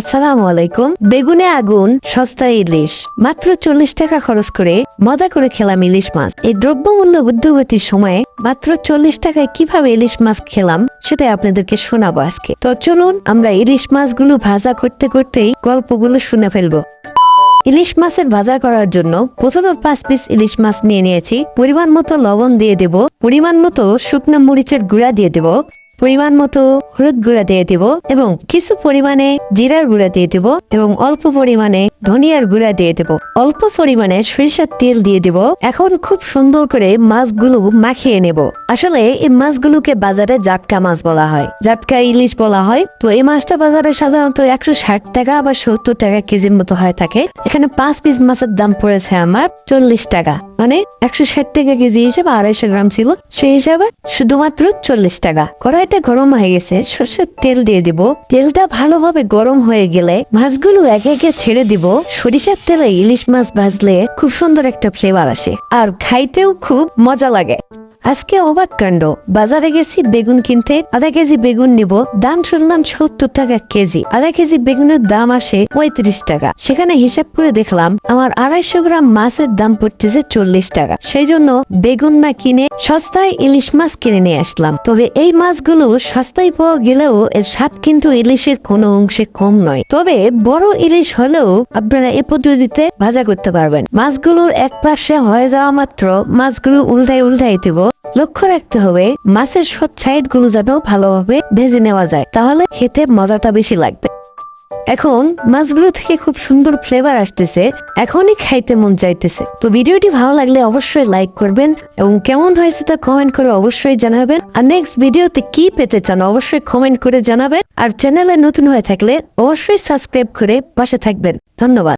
আসসালামু আলাইকুম। বেগুনে আগুন, সস্তা ইলিশ। মাত্র চল্লিশ টাকা খরচ করে মজা করে খেলাম ইলিশ মাছ। এই দ্রব্যমূল্য বুদ্ধিগতির সময়ে মাত্র চল্লিশ টাকায় কীভাবে ইলিশ মাছ খেলাম সেটাই আপনাদেরকে শোনাবো আজকে। তো চলুন আমরা ইলিশ মাছগুলো ভাজা করতে করতেই গল্পগুলো শুনে ফেলব। ইলিশ মাছের ভাজা করার জন্য প্রথমে পাঁচ পিস ইলিশ মাছ নিয়ে নিয়েছি। পরিমাণ মতো লবণ দিয়ে দেব। পরিমাণ মতো শুকনো মরিচের গুঁড়া দিয়ে দেব। পরিমাণ মতো হলুদ গুঁড়া দিয়ে দেব এবং কিছু পরিমাণে জিরার গুঁড়া দিয়ে দেব এবং অল্প পরিমাণে ধনিয়ার গুঁড়া দিয়ে দেব। অল্প পরিমাণে সরিষার তেল দিয়ে দেব। এখন খুব সুন্দর করে মাছগুলো মাখিয়ে নেব। আসলে এই মাছগুলোকে বাজারে জাটকা মাছ বলা হয়, জাটকা ইলিশ বলা হয়। তো এই মাছটা বাজারে সাধারণত একশো ষাট টাকা বা সত্তর টাকা কেজির মতো হয়ে থাকে। এখানে পাঁচ পিস মাছের দাম পড়েছে আমার চল্লিশ টাকা। মানে একশো ষাট টাকা কেজি হিসেবে আড়াইশো গ্রাম ছিল। সেই হিসাবে শুধুমাত্র চল্লিশ টাকা। কড়াইটা গরম হয়ে গেছে সর্ষের তেল দিয়ে দিব। তেলটা ভালোভাবে গরম হয়ে গেলে মাছগুলো একে একে ছেড়ে দিব। সরিষার তেলে ইলিশ মাছ ভাজলে খুব সুন্দর একটা ফ্লেভার আসে। আর খাইতেও খুব মজা লাগে। আজকে অবাক কাণ্ড। বাজারে গেছি বেগুন কিনতে, আধা কেজি বেগুন নিব, দাম শুনলাম সত্তর টাকা কেজি, আধা কেজি বেগুনের দাম আসে পঁয়ত্রিশ টাকা। সেখানে হিসাব করে দেখলাম, আমার আড়াইশো গ্রাম মাছের দাম পড়তেছে চল্লিশ টাকা। সেই জন্য বেগুন না কিনে সস্তায় ইলিশ মাছ কিনে নিয়ে আসলাম। তবে এই মাছগুলো সস্তায় পাওয়া গেলেও এর স্বাদ কিন্তু ইলিশের কোনো অংশে কম নয়। তবে বড় ইলিশ হলেও আপনারা এ পদ্ধতিতে ভাজা করতে পারবেন। মাছগুলোর এক পাশে হয়ে যাওয়া মাত্র মাছগুলো উল্টাই উল্টাই দেব। লক্ষ্য রাখতে হবে, মাছের সব সাইডগুলো যেন ভালোভাবে ভেজে নেওয়া যায়, তাহলে খেতে মজাটা বেশি লাগবে। এখন, মাছগুলো থেকে খুব সুন্দর ফ্লেভার আসতেছে, এখনই খাইতে মন চাইতেছে। তো ভিডিওটি ভালো লাগলে অবশ্যই লাইক করবেন এবং কেমন হয়েছে তা কমেন্ট করে অবশ্যই জানাবেন। আর নেক্সট ভিডিওতে কি পেতে চান অবশ্যই কমেন্ট করে জানাবেন। আর চ্যানেলে নতুন হয়ে থাকলে অবশ্যই সাবস্ক্রাইব করে পাশে থাকবেন। ধন্যবাদ।